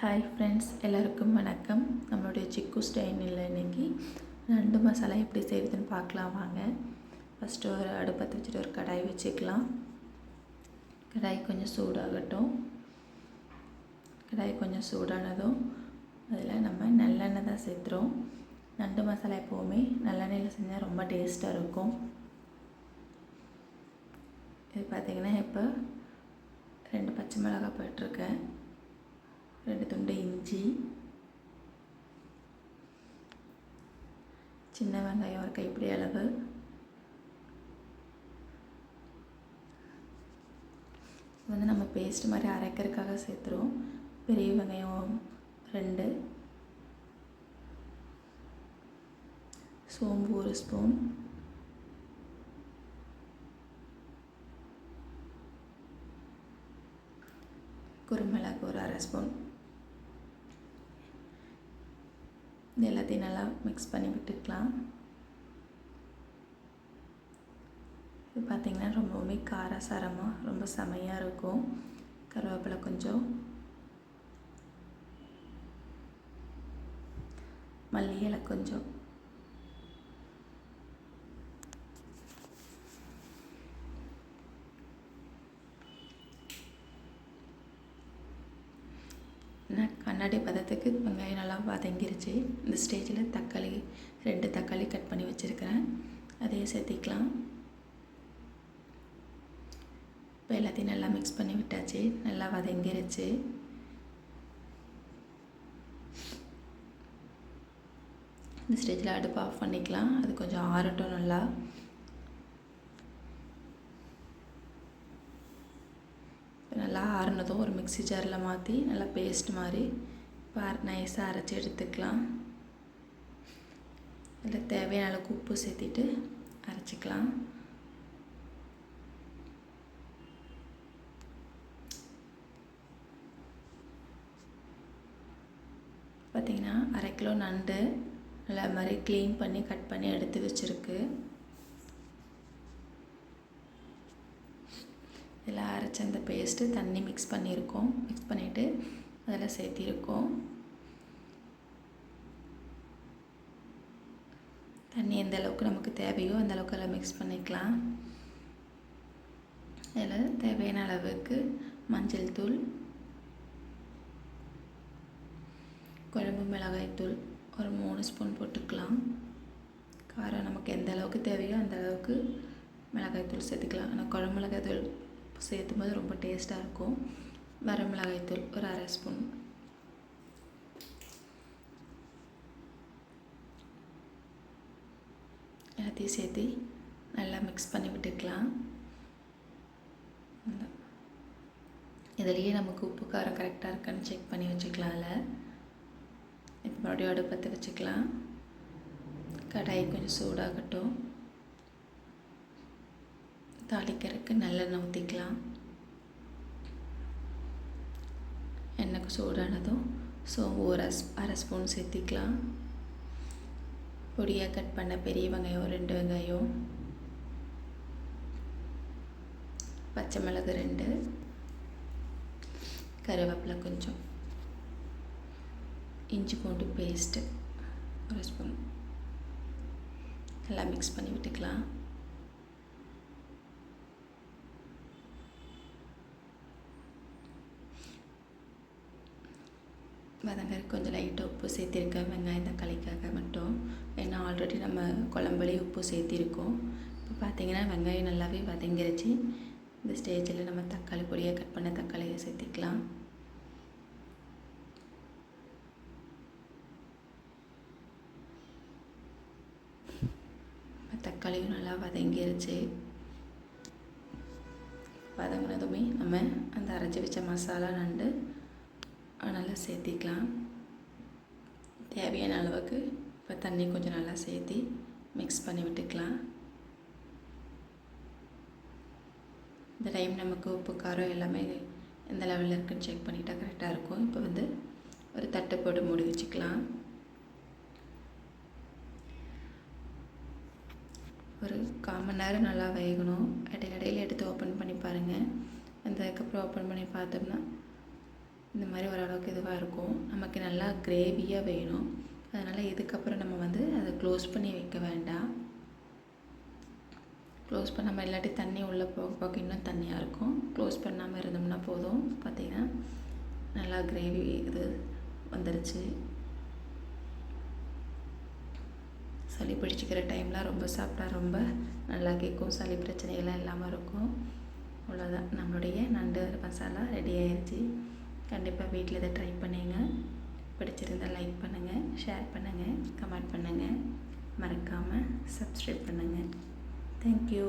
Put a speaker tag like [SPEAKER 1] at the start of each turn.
[SPEAKER 1] Hi friends எல்லாருக்கும் வணக்கம். நம்மளுடைய சிக்கு ஸ்டைனில் இன்னைக்கு நண்டு மசாலா எப்படி செய்கிறதுன்னு பார்க்கலாம் வாங்க. ஃபஸ்ட்டு ஒரு அடுப்பத்தை வச்சுட்டு ஒரு கடாய் வச்சுக்கலாம். கடாய் கொஞ்சம் சூடாகட்டும். கடாய் கொஞ்சம் சூடானதும் அதில் நம்ம நல்லெண்ணெய் தான் சேர்த்துறோம். நண்டு மசாலா எப்போவுமே நல்லெண்ணெயில் செஞ்சால் ரொம்ப டேஸ்ட்டாக இருக்கும். இது பார்த்திங்கன்னா இப்போ ரெண்டு பச்சை மிளகாய் போட்டிருக்கேன். ரெண்டு துண்டு இஞ்சி. சின்ன வெங்காயம் ஒரு கைப்பிடி அளவு. வந்து நம்ம பேஸ்ட் மாதிரி அரைக்கிறதுக்காக சேர்த்துருவோம். பெரிய வெங்காயம் ரெண்டு. சோம்பு ஒரு ஸ்பூன். குருமிளகு ஒரு அரை ஸ்பூன். இது எல்லாத்தையும் நல்லா மிக்ஸ் பண்ணி விட்டுக்கலாம். இது பார்த்திங்கன்னா ரொம்பவுமே காரசாரமாக ரொம்ப செமையாக இருக்கும். கருவேப்பிலை கொஞ்சம். மல்லி இலை கொஞ்சம். கண்ணாடி பதத்துக்கு வெங்காயம் நல்லா வதங்கிருச்சு. இந்த ஸ்டேஜில் தக்காளி ரெண்டு தக்காளி கட் பண்ணி வச்சுருக்கிறேன். அதையும் சேர்த்திக்கலாம். இப்போ எல்லாத்தையும் நல்லா மிக்ஸ் பண்ணி விட்டாச்சு. நல்லா வதங்கிருச்சு. இந்த ஸ்டேஜில் அடுப்பு ஆஃப் பண்ணிக்கலாம். அது கொஞ்சம் ஆறட்டும் நல்லா நல்லா ஆறுனதும் ஒரு மிக்சி ஜாரில் மாற்றி நல்லா பேஸ்ட் மாதிரி பார் நைஸாக அரைச்சி எடுத்துக்கலாம். இதில் தேவையான அளவுக்கு உப்பு சேர்த்திட்டு அரைச்சிக்கலாம். பார்த்திங்கன்னா அரை கிலோ நண்டு நல்லா மாதிரி க்ளீன் பண்ணி கட் பண்ணி எடுத்து வச்சுருக்கு. இதில் அரைச்ச அந்த பேஸ்ட்டு தண்ணி மிக்ஸ் பண்ணியிருக்கோம். மிக்ஸ் பண்ணிவிட்டு அதில் சேர்த்திருக்கோம். தண்ணி எந்த அளவுக்கு நமக்கு தேவையோ அந்த அளவுக்கு அதில் மிக்ஸ் பண்ணிக்கலாம். இதில் தேவையான அளவுக்கு மஞ்சள் தூள் குழம்பு மிளகாய் தூள் ஒரு மூணு ஸ்பூன் போட்டுக்கலாம். காரம் நமக்கு எந்த அளவுக்கு தேவையோ அந்த அளவுக்கு மிளகாய் தூள் சேர்த்துக்கலாம். ஆனால் குழம்பு மிளகாய் தூள் சேர்த்தும் போது ரொம்ப டேஸ்ட்டாக இருக்கும். வர தூள் ஒரு அரை ஸ்பூன் எல்லாத்தையும் சேர்த்து நல்லா மிக்ஸ் பண்ணி விட்டுக்கலாம். இதுலேயே நமக்கு உப்பு காரம் கரெக்டாக இருக்கான்னு செக் பண்ணி வச்சுக்கலாம் அதில். இப்போ மறுபடியும் அடுப்பத்தை வச்சுக்கலாம். கடாய் கொஞ்சம் சூடாகட்டும். தாளிக்கிறதுக்கு நல்லெண்ணெய் ஊற்றிக்கலாம் எண்ணெய்க்கு சூடானதும் சோம்பு ஒரு அரை ஸ்பூன் சேர்த்திக்கலாம். பொடியாக கட் பண்ண பெரிய வெங்காயம் ரெண்டு வெங்காயம். பச்சை மிளகு ரெண்டு. கருவேப்பிலை கொஞ்சம். இஞ்சி பூண்டு பேஸ்ட்டு ஒரு ஸ்பூன். எல்லாம் மிக்ஸ் பண்ணி விட்டுக்கலாம். வதங்கறதுக்கு கொஞ்சம் லைட்டாக உப்பு சேர்த்திருக்கேன் வெங்காயம் தக்காளிக்காக மட்டும். ஏன்னா ஆல்ரெடி நம்ம குழம்புலேயே உப்பு சேர்த்திருக்கோம். இப்போ பார்த்தீங்கன்னா வெங்காயம் நல்லாவே வதங்கிருச்சு. இந்த ஸ்டேஜில் நம்ம தக்காளி பொடியை கட் பண்ண தக்காளியை சேர்த்திக்கலாம். தக்காளியும் நல்லா வதங்கிருச்சு. வதங்கினதுமே நம்ம அந்த அரைச்சி வச்ச மசாலா நண்டு நல்லா சேர்த்திக்கலாம். தேவையான அளவுக்கு இப்போ தண்ணி கொஞ்சம் நல்லா சேர்த்தி மிக்ஸ் பண்ணி விட்டுக்கலாம். இந்த டைம் நமக்கு உப்பு காரம் எல்லாமே எந்த லெவலில் இருக்குன்னு செக் பண்ணிட்டா கரெக்டாக இருக்கும். இப்போ வந்து ஒரு தட்டை போட்டு மூடி வச்சுக்கலாம். ஒரு கால் மணி நேரம் நல்லா வேகணும். இடையில இடையில எடுத்து ஓப்பன் பண்ணி பாருங்கள் அதுக்கப்புறம் ஓப்பன் பண்ணி பார்த்தோம்னா இந்த மாதிரி ஓரளவுக்கு இதுவாக இருக்கும். நமக்கு நல்லா கிரேவியாக வேணும். அதனால் இதுக்கப்புறம் நம்ம வந்து அதை க்ளோஸ் பண்ணி வைக்க வேண்டாம். க்ளோஸ் பண்ணாமல் இல்லாட்டி தண்ணி உள்ளே போக போக இன்னும் தண்ணியாக இருக்கும். க்ளோஸ் பண்ணாமல் இருந்தோம்னா போதும். பார்த்திங்கன்னா நல்லா கிரேவி இது வந்துருச்சு. சளி பிடிச்சிக்கிற டைம்லாம் ரொம்ப சாப்பிட்டா ரொம்ப நல்லா கேட்கும். சளி பிரச்சனைகள்லாம் இல்லாமல் இருக்கும். அவ்வளோதான் நம்மளுடைய நண்டு மசாலா ரெடி ஆயிடுச்சு கண்டிப்பாக வீட்டில் இதை ட்ரை பண்ணுங்க. பிடிச்சிருந்தால் லைக் பண்ணுங்கள் ஷேர் பண்ணுங்கள் கமெண்ட் பண்ணுங்கள் மறக்காமல் சப்ஸ்கிரைப் பண்ணுங்கள் தேங்க்யூ